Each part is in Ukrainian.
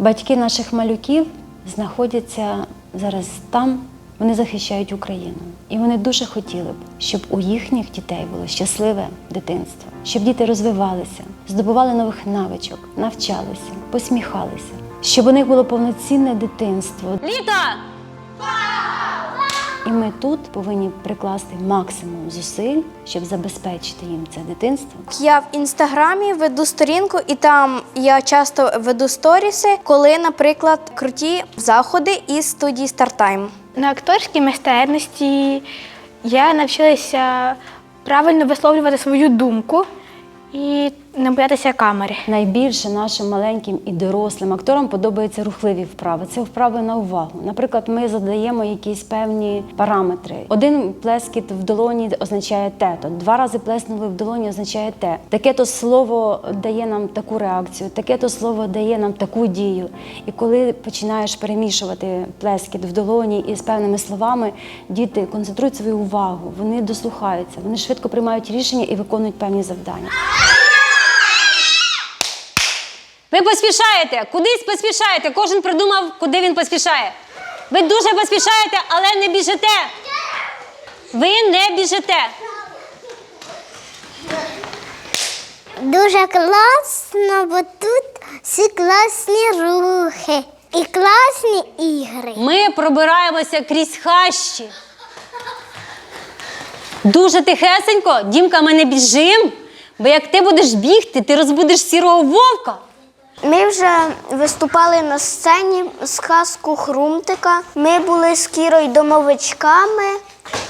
Батьки наших малюків знаходяться зараз там, вони захищають Україну. І вони дуже хотіли б, щоб у їхніх дітей було щасливе дитинство, щоб діти розвивалися, здобували нових навичок, навчалися, посміхалися, щоб у них було повноцінне дитинство. Літа! І ми тут повинні прикласти максимум зусиль, щоб забезпечити їм це дитинство. Я в інстаграмі веду сторінку, і там я часто веду сторіси, коли, наприклад, круті заходи із студії StarTime. На акторській майстерності я навчилася правильно висловлювати свою думку і не боятися камери. Найбільше нашим маленьким і дорослим акторам подобаються рухливі вправи. Це вправи на увагу. Наприклад, ми задаємо якісь певні параметри. Один плескіт в долоні означає те, то два рази плеснули в долоні означає те. Таке то слово дає нам таку реакцію, таке то слово дає нам таку дію. І коли починаєш перемішувати плескіт в долоні із певними словами, діти концентрують свою увагу, вони дослухаються, вони швидко приймають рішення і виконують певні завдання. Ви поспішаєте, кудись поспішаєте. Кожен придумав, куди він поспішає. Ви дуже поспішаєте, але не біжите. Ви не біжите. Дуже класно, бо тут всі класні рухи і класні ігри. Ми пробираємося крізь хащі. Дуже тихесенько, Дімка, ми не біжим, бо як ти будеш бігти, ти розбудиш сірого вовка. Ми вже виступали на сцені з казку Хрумтика. Ми були з Кірою домовичками.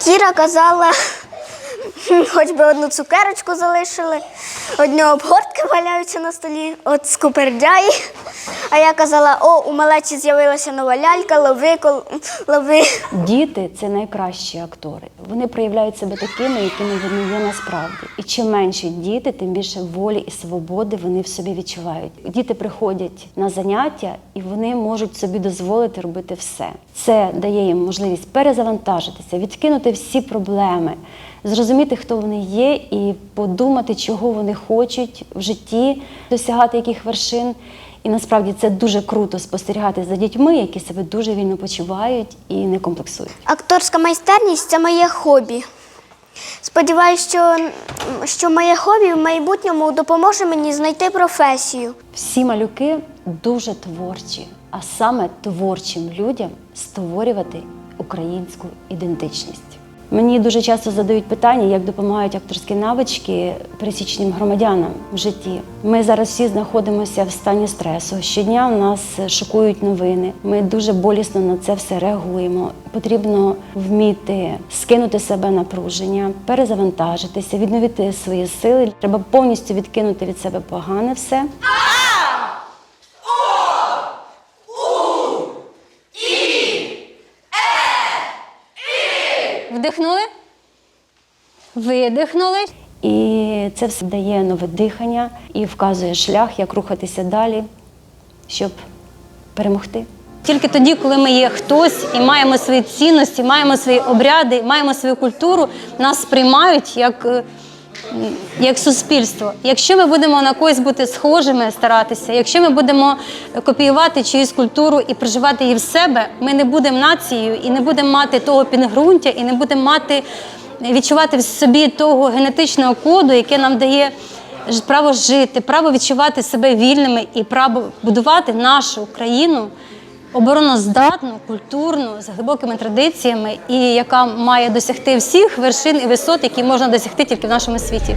Кіра казала, хоч би одну цукерочку залишили, одні обгортки валяються на столі, от скупердяї. А я казала: о, у малечі з'явилася нова лялька, лови, кол- лови. Діти це найкращі актори. Вони проявляють себе такими, якими вони є насправді. І чим менше діти, тим більше волі і свободи вони в собі відчувають. Діти приходять на заняття і вони можуть собі дозволити робити все. Це дає їм можливість перезавантажитися, відкинути всі проблеми, зрозуміти, хто вони є, і подумати, чого вони хочуть в житті, досягати яких вершин. І насправді це дуже круто спостерігати за дітьми, які себе дуже вільно почувають і не комплексують. Акторська майстерність це моє хобі. Сподіваюсь, що, що моє хобі в майбутньому допоможе мені знайти професію. Всі малюки дуже творчі, а саме творчим людям створювати українську ідентичність. Мені дуже часто задають питання, як допомагають акторські навички пересічним громадянам в житті. Ми зараз всі знаходимося в стані стресу. Щодня в нас шокують новини. Ми дуже болісно на це все реагуємо. Потрібно вміти скинути себе напруження, перезавантажитися, відновити свої сили. Треба повністю відкинути від себе погане все. Вдихнули? Видихнули. І це все дає нове дихання і вказує шлях, як рухатися далі, щоб перемогти. Тільки тоді, коли ми є хтось і маємо свої цінності, маємо свої обряди, маємо свою культуру, нас сприймають як, е, як суспільство. Якщо ми будемо на когось бути схожими, старатися, якщо ми будемо копіювати чиюсь культуру і проживати її в себе, ми не будемо нацією і не будемо мати того підґрунтя, і не будемо мати відчувати в собі того генетичного коду, яке нам дає право жити, право відчувати себе вільними і право будувати нашу країну обороноздатну, культурну, з глибокими традиціями, і яка має досягти всіх вершин і висот, які можна досягти тільки в нашому світі.